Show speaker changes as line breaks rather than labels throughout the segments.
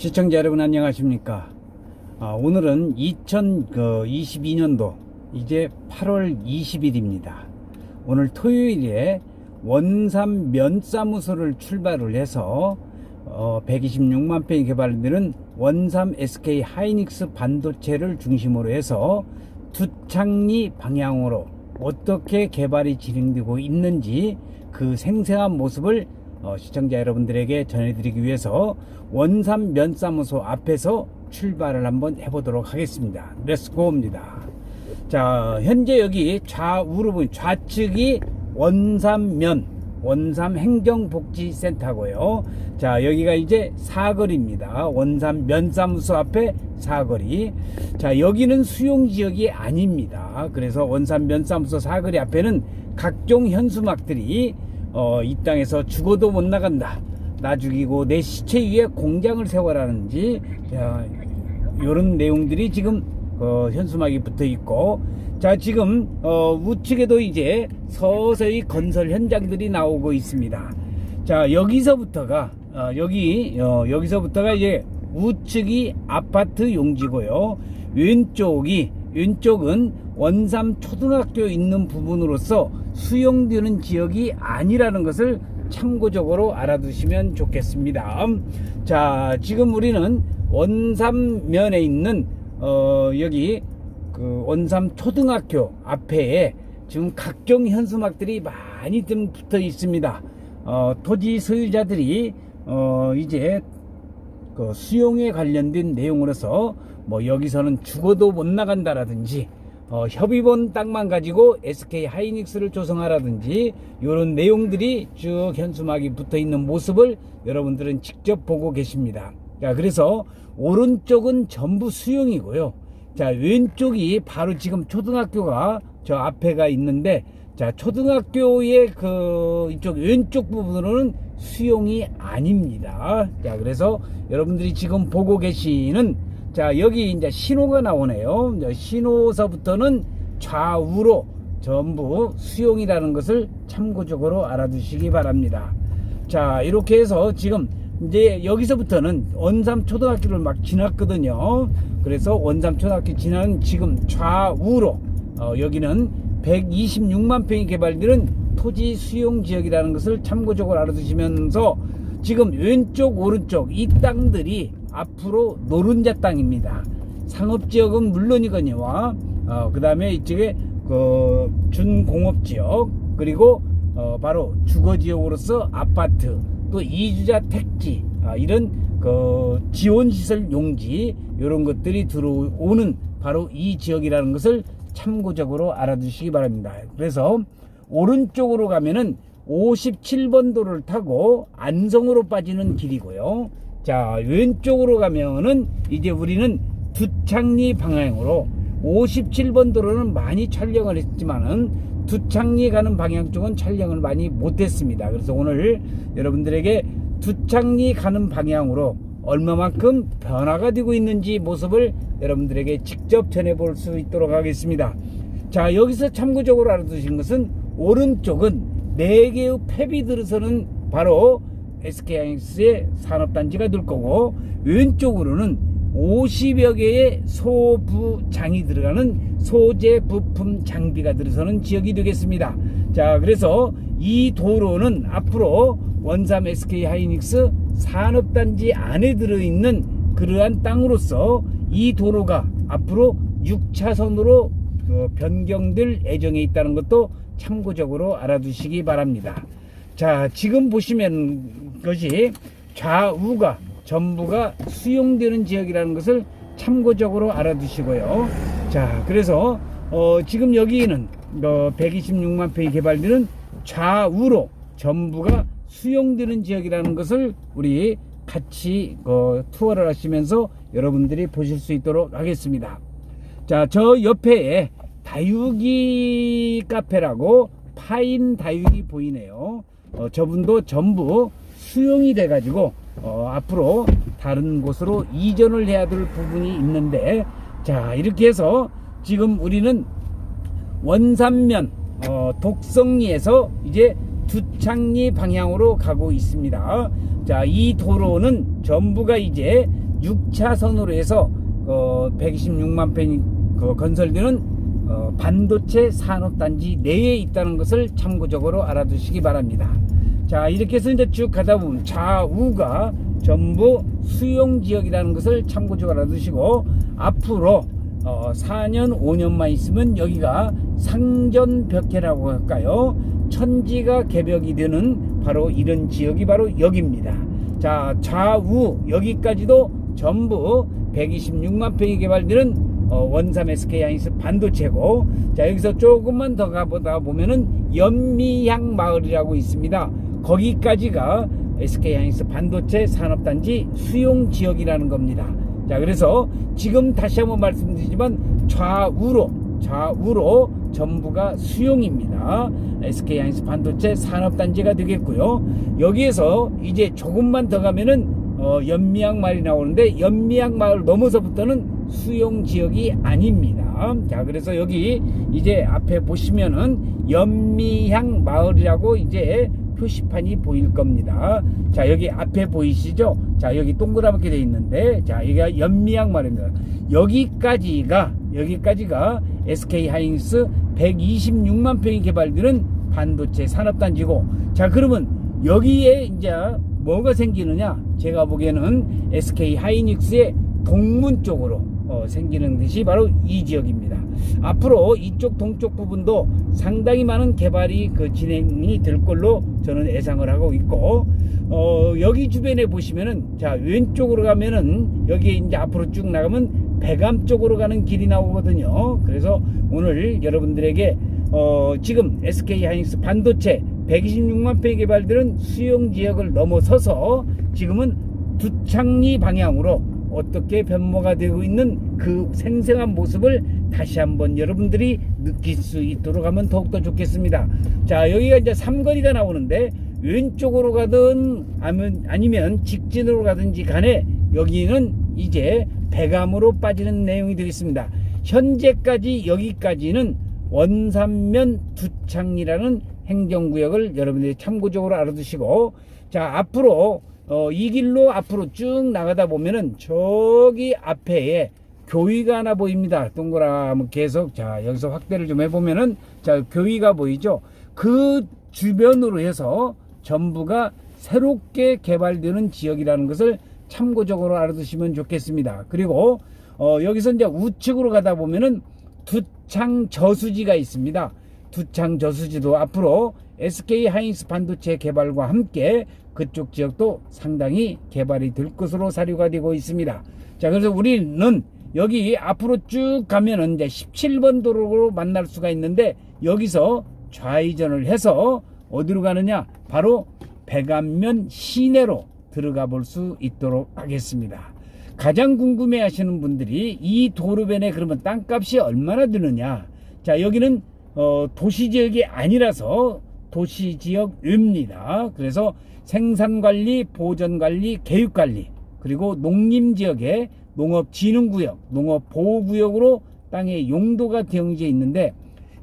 시청자 여러분 안녕하십니까? 아, 오늘은 2022년도 이제 8월 20일입니다. 오늘 토요일에 원삼 면사무소를 출발을 해서 어, 126만 평이 개발되는 원삼 SK 하이닉스 반도체를 중심으로 해서 두창리 방향으로 어떻게 개발이 진행되고 있는지 그 생생한 모습을 어, 시청자 여러분들에게 전해드리기 위해서 원삼 면사무소 앞에서 출발을 한번 해보도록 하겠습니다. 렛츠고입니다. 자, 현재 여기 좌우로 보면 좌측이 원삼면 원삼 행정복지센터고요. 자, 여기가 이제 사거리입니다. 원삼 면사무소 앞에 사거리. 자, 여기는 수용 지역이 아닙니다. 그래서 원삼 면사무소 사거리 앞에는 각종 현수막들이 어, 이 땅에서 죽어도 못 나간다. 나 죽이고 내 시체 위에 공장을 세워라는지 자, 요런 내용들이 지금 어, 현수막이 붙어 있고 자 지금 어, 우측에도 이제 서서히 건설 현장들이 나오고 있습니다. 자 여기서부터가 어, 여기 어, 여기서부터가 이제 우측이 아파트 용지고요. 왼쪽이 왼쪽은 원삼 초등학교 있는 부분으로서 수용되는 지역이 아니라는 것을 참고적으로 알아두시면 좋겠습니다. 자, 지금 우리는 원삼면에 있는 어, 여기 그 원삼 초등학교 앞에 지금 각종 현수막들이 많이 좀 붙어 있습니다. 어, 토지 소유자들이 어, 이제 그 수용에 관련된 내용으로서 뭐 여기서는 죽어도 못 나간다라든지 어, 협의본 땅만 가지고 SK 하이닉스를 조성하라든지 이런 내용들이 쭉 현수막이 붙어 있는 모습을 여러분들은 직접 보고 계십니다. 자, 그래서 오른쪽은 전부 수용이고요. 자, 왼쪽이 바로 지금 초등학교가 저 앞에가 있는데 자, 초등학교의 그 이쪽 왼쪽 부분으로는 수용이 아닙니다. 자, 그래서 여러분들이 지금 보고 계시는 자, 여기 이제 신호가 나오네요. 신호서부터는 좌우로 전부 수용이라는 것을 참고적으로 알아두시기 바랍니다. 자, 이렇게 해서 지금 이제 여기서부터는 원삼 초등학교를 막 지났거든요. 그래서 원삼 초등학교 지나는 지금 좌우로 어, 여기는 126만 평이 개발되는 토지 수용 지역이라는 것을 참고적으로 알아두시면서 지금 왼쪽 오른쪽 이 땅들이 앞으로 노른자 땅입니다. 상업지역은 물론이거니와 어, 그 다음에 이쪽에 그 준공업지역 그리고 어, 바로 주거지역으로서 아파트 또 이주자 택지 아, 이런 그 지원시설 용지 이런 것들이 들어오는 바로 이 지역이라는 것을 참고적으로 알아두시기 바랍니다. 그래서 오른쪽으로 가면은 57번 도를 타고 안성으로 빠지는 길이고요. 자, 왼쪽으로 가면은 이제 우리는 두창리 방향으로 57번 도로는 많이 촬영을 했지만은 두창리 가는 방향 쪽은 촬영을 많이 못했습니다. 그래서 오늘 여러분들에게 두창리 가는 방향으로 얼마만큼 변화가 되고 있는지 모습을 여러분들에게 직접 전해볼 수 있도록 하겠습니다. 자, 여기서 참고적으로 알아두신 것은 오른쪽은 4개의 팹이 들어서는 바로 SK하이닉스의 산업단지가 될 거고 왼쪽으로는 50여 개의 소부장이 들어가는 소재 부품 장비가 들어서는 지역이 되겠습니다. 자, 그래서 이 도로는 앞으로 원삼 SK 하이닉스 산업단지 안에 들어있는 그러한 땅으로서 이 도로가 앞으로 6차선으로 그 변경될 예정에 있다는 것도 참고적으로 알아두시기 바랍니다. 자, 지금 보시면 것이 좌우가 전부가 수용되는 지역이라는 것을 참고적으로 알아두시고요. 자, 그래서 어, 지금 여기는 어, 126만 평이 개발되는 좌우로 전부가 수용되는 지역이라는 것을 우리 같이 어, 투어를 하시면서 여러분들이 보실 수 있도록 하겠습니다. 자, 저 옆에 다육이 카페라고 파인 다육이 보이네요. 어, 저분도 전부 수용이 돼가지고 어, 앞으로 다른 곳으로 이전을 해야 될 부분이 있는데 자 이렇게 해서 지금 우리는 원산면 어, 독성리에서 이제 두창리 방향으로 가고 있습니다. 자, 이 도로는 전부가 이제 6차선으로 해서 어, 126만 평이 그 건설되는 어, 반도체 산업단지 내에 있다는 것을 참고적으로 알아두시기 바랍니다. 자 이렇게 해서 이제 쭉 가다 보면 좌우가 전부 수용 지역이라는 것을 참고적으로 알아두시고 앞으로 어, 4년 5년만 있으면 여기가 상전벽해라고 할까요? 천지가 개벽이 되는 바로 이런 지역이 바로 여기입니다. 자 좌우 여기까지도 전부 126만 평이 개발되는 어, 원삼 SK 하이닉스 반도체고 자 여기서 조금만 더 가보다 보면은 연미향 마을이라고 있습니다 거기까지가 SK 하이닉스 반도체 산업단지 수용 지역이라는 겁니다. 자 그래서 지금 다시 한번 말씀드리지만 좌우로 좌우로 전부가 수용입니다. SK 하이닉스 반도체 산업단지가 되겠고요. 여기에서 이제 조금만 더 가면은 어, 연미향 마을이 나오는데 연미향 마을 넘어서부터는 수용 지역이 아닙니다. 자, 그래서 여기 이제 앞에 보시면은 연미향 마을이라고 이제 표시판이 보일 겁니다. 자, 여기 앞에 보이시죠? 자, 여기 동그랗게 되어 있는데, 자, 여기가 연미향 마을입니다. 여기까지가, 여기까지가 SK 하이닉스 126만 평이 개발되는 반도체 산업단지고, 자, 그러면 여기에 이제 뭐가 생기느냐? 제가 보기에는 SK 하이닉스의 동문 쪽으로 어, 생기는 것이 바로 이 지역입니다. 앞으로 이쪽 동쪽 부분도 상당히 많은 개발이 그 진행이 될 걸로 저는 예상을 하고 있고 어, 여기 주변에 보시면은 자 왼쪽으로 가면은 여기 이제 앞으로 쭉 나가면 배감 쪽으로 가는 길이 나오거든요. 그래서 오늘 여러분들에게 어, 지금 SK 하이닉스 반도체 126만 평이 개발되는 수용 지역을 넘어서서 지금은 두창리 방향으로 어떻게 변모가 되고 있는 그 생생한 모습을 다시 한번 여러분들이 느낄 수 있도록 하면 더욱더 좋겠습니다. 자, 여기가 이제 삼거리가 나오는데 왼쪽으로 가든 아니면, 아니면 직진으로 가든지 간에 여기는 이제 배감으로 빠지는 내용이 되겠습니다. 현재까지 여기까지는 원산면 두창리라는 행정구역을 여러분들이 참고적으로 알아두시고 자 앞으로 어, 이 길로 앞으로 쭉 나가다 보면은 저기 앞에에 교위가 하나 보입니다. 동그라면 계속 자 여기서 확대를 좀 해보면은 자 교위가 보이죠. 그 주변으로 해서 전부가 새롭게 개발되는 지역이라는 것을 참고적으로 알아두시면 좋겠습니다. 그리고 어, 여기서 이제 우측으로 가다 보면은 두창 저수지가 있습니다. 두창 저수지도 앞으로 SK 하이닉스 반도체 개발과 함께 그쪽 지역도 상당히 개발이 될 것으로 사료가 되고 있습니다. 자, 그래서 우리는 여기 앞으로 쭉 가면은 이제 17번 도로로 만날 수가 있는데 여기서 좌회전을 해서 어디로 가느냐? 바로 백안면 시내로 들어가 볼 수 있도록 하겠습니다. 가장 궁금해 하시는 분들이 이 도로변에 그러면 땅값이 얼마나 드느냐? 자, 여기는 어, 도시 지역이 아니라서 도시 지역입니다. 그래서 생산관리, 보전관리, 교육관리, 그리고 농림지역의 농업진흥구역, 농업보호구역으로 땅의 용도가 정해져 있는데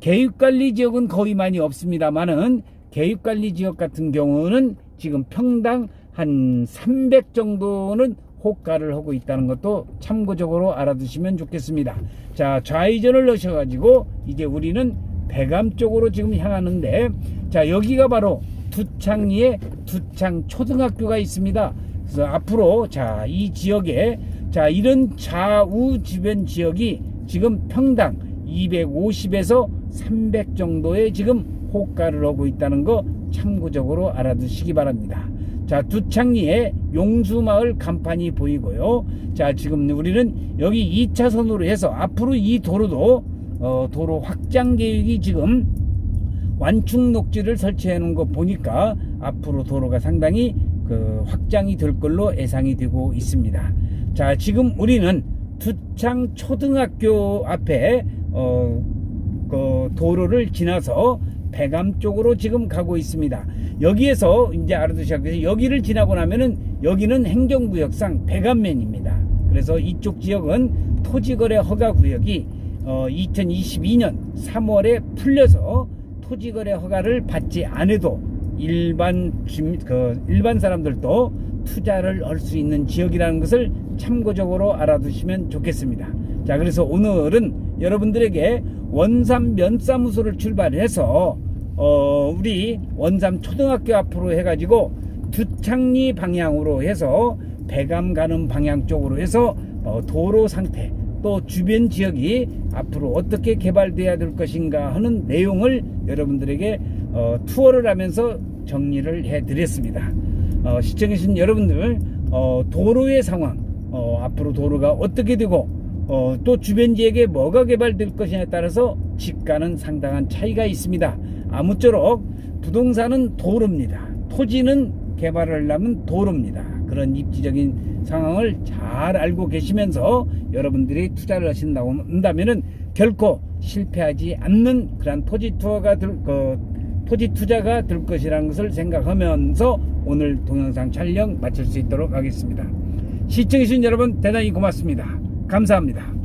교육관리 지역은 거의 많이 없습니다만은 교육관리 지역 같은 경우는 지금 평당 한 300 정도는 호가를 하고 있다는 것도 참고적으로 알아두시면 좋겠습니다. 자, 좌회전을 넣으셔가지고 이제 우리는 배감 쪽으로 지금 향하는데 자, 여기가 바로 두창리에 두창 초등학교가 있습니다. 그래서 앞으로 자, 이 지역에 자, 이런 좌우 주변 지역이 지금 평당 250에서 300 정도의 지금 호가를 하고 있다는 거 참고적으로 알아두시기 바랍니다. 자, 두창리에 용수마을 간판이 보이고요. 자, 지금 우리는 여기 2차선으로 해서 앞으로 이 도로도 어, 도로 확장 계획이 지금 완충 녹지를 설치해 놓은 거 보니까 앞으로 도로가 상당히 그 확장이 될 걸로 예상이 되고 있습니다. 자, 지금 우리는 두창 초등학교 앞에 어, 그 도로를 지나서 배감 쪽으로 지금 가고 있습니다. 여기에서 이제 알아두셔야겠어요. 여기를 지나고 나면은 여기는 행정구역상 배감면입니다. 그래서 이쪽 지역은 토지거래 허가 구역이 어, 2022년 3월에 풀려서 토지거래 허가를 받지 않아도 일반 그 일반 사람들도 투자를 할 수 있는 지역이라는 것을 참고적으로 알아두시면 좋겠습니다. 자, 그래서 오늘은 여러분들에게 원삼 면사무소를 출발해서 어, 우리 원삼 초등학교 앞으로 해가지고 두창리 방향으로 해서 배감 가는 방향 쪽으로 해서 어, 도로 상태 또 주변 지역이 앞으로 어떻게 개발돼야 될 것인가 하는 내용을 여러분들에게 어, 투어를 하면서 정리를 해드렸습니다. 어, 시청해주신 여러분들 어, 도로의 상황 어, 앞으로 도로가 어떻게 되고 어, 또 주변 지역에 뭐가 개발될 것이냐에 따라서 집가는 상당한 차이가 있습니다. 아무쪼록 부동산은 도로입니다. 토지는 개발을 하려면 도로입니다. 그런 입지적인 상황을 잘 알고 계시면서 여러분들이 투자를 하신다고 한다면은 결코 실패하지 않는 그런 토지 투어가 될, 그, 토지 투자가 될 것이라는 것을 생각하면서 오늘 동영상 촬영 마칠 수 있도록 하겠습니다. 시청해주신 여러분 대단히 고맙습니다. 감사합니다.